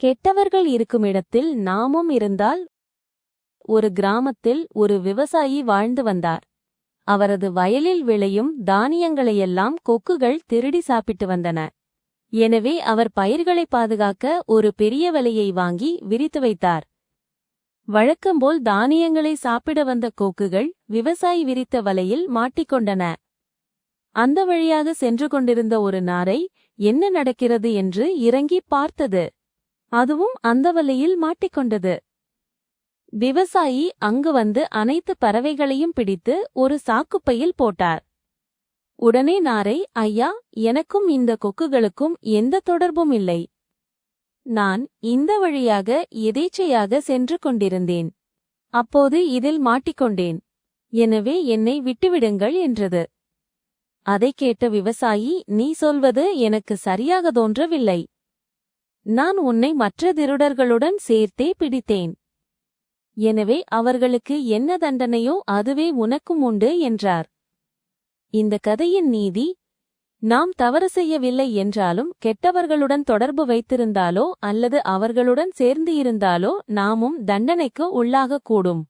கெட்டவர்கள் இருக்குமிடத்தில் நாமும் இருந்தால் ஒரு கிராமத்தில் ஒரு விவசாயி வாழ்ந்து வந்தார். அவரது வயலில் விளையும் தானியங்களையெல்லாம் கொக்குகள் திருடி சாப்பிட்டு வந்தன. எனவே அவர் பயிர்களை பாதுகாக்க ஒரு பெரிய வலையை வாங்கி விரித்து வைத்தார். வழக்கம்போல் தானியங்களை சாப்பிட வந்த கொக்குகள் விவசாயி விரித்த வலையில் மாட்டிக்கொண்டன. அந்த வழியாக சென்று கொண்டிருந்த ஒரு நாரை என்ன நடக்கிறது என்று இறங்கி பார்த்தது. அதுவும் அந்த வலையில் மாட்டிக்கொண்டது. விவசாயி அங்கு வந்து அனைத்து பறவைகளையும் பிடித்து ஒரு சாக்குப்பையில் போட்டார். உடனே நாரை ஐயா எனக்கும் இந்த கொக்குகளுக்கும் எந்த தொடர்பும் இல்லை. நான் இந்த வழியாக எதேச்சையாக சென்று கொண்டிருந்தேன். அப்போது இதில் மாட்டிக்கொண்டேன். எனவே என்னை விட்டுவிடுங்கள் என்றது. அதைக் கேட்ட விவசாயி நீ சொல்வது எனக்கு சரியாக தோன்றவில்லை. நான் உன்னை மற்ற திருடர்களுடன் சேர்த்தே பிடித்தேன். எனவே அவர்களுக்கு என்ன தண்டனையோ அதுவே உனக்கும் உண்டு என்றார். இந்த கதையின் நீதி நாம் தவறு செய்யவில்லை என்றாலும் கெட்டவர்களுடன் தொடர்பு வைத்திருந்தாலோ அல்லது அவர்களுடன் சேர்ந்து இருந்தாலோ நாமும் தண்டனைக்கு உள்ளாகக்கூடும்.